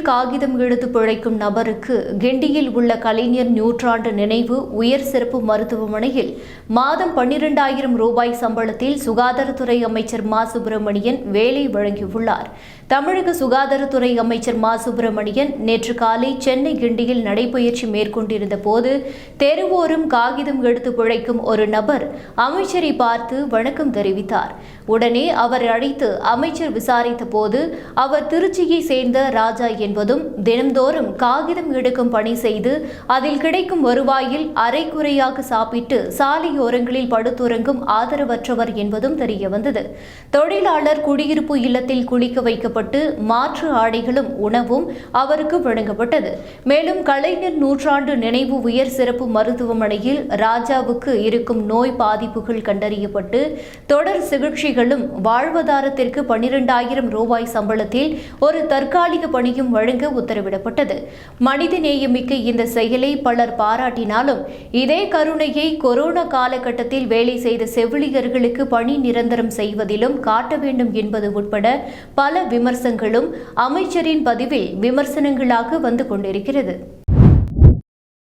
தெருவில் காகிதம் இழுத்து பிழைக்கும் நபருக்கு கிண்டியில் உள்ள கலைஞர் நூற்றாண்டு நினைவு உயர் சிறப்பு மருத்துவமனையில் மாதம் பன்னிரண்டாயிரம் ரூபாய் சம்பளத்தில் சுகாதாரத்துறை அமைச்சர் மா. சுப்பிரமணியன் வேலை வழங்கியுள்ளார். தமிழக சுகாதாரத்துறை அமைச்சர் மா. சுப்பிரமணியன் நேற்று காலை சென்னை கிண்டியில் நடைபயிற்சி மேற்கொண்டிருந்த போது தெருவோரம் காகிதம் எடுத்து பிழைக்கும் ஒரு நபர் அமைச்சரை பார்த்து வணக்கம் தெரிவித்தார். உடனே அவர் அழைத்து அமைச்சர் விசாரித்த போது அவர் திருச்சியை சேர்ந்த ராஜா என். என்பதும் தினம்தோறும் காகிதம் எடுக்கும் பணி செய்து அதில் கிடைக்கும் வருவாயில் அரைக்குறையாக சாப்பிட்டு சாலையோரங்களில் படுத்துறங்கும் ஆதரவற்றவர் என்பதும் தெரியவந்தது. தொழிலாளர் குடியிருப்பு இல்லத்தில் குளிக்க வைக்கப்பட்டு மாற்று ஆடைகளும் உணவும் அவருக்கு வழங்கப்பட்டது. மேலும் கலைஞர் நூற்றாண்டு நினைவு உயர் சிறப்பு மருத்துவமனையில் ராஜாவுக்கு இருக்கும் நோய் பாதிப்புகள் கண்டறியப்பட்டு தொடர் சிகிச்சைகளும் வாழ்வாதாரத்திற்கு பன்னிரண்டாயிரம் ரூபாய் சம்பளத்தில் ஒரு தற்காலிக பணியும் வழங்க உத்தரவிடப்பட்டது. மனித நேயமிக்க இந்த செயலை பலர் பாராட்டினாலும் இதே கருணையை கொரோனா காலகட்டத்தில் வேலை செய்த செவிலியர்களுக்கு பணி நிரந்தரம் செய்வதிலும் காட்ட வேண்டும் என்பது உட்பட பல விமர்சனங்களும் அமைச்சரின் பதிவில் விமர்சனங்களாக வந்து கொண்டிருக்கிறது.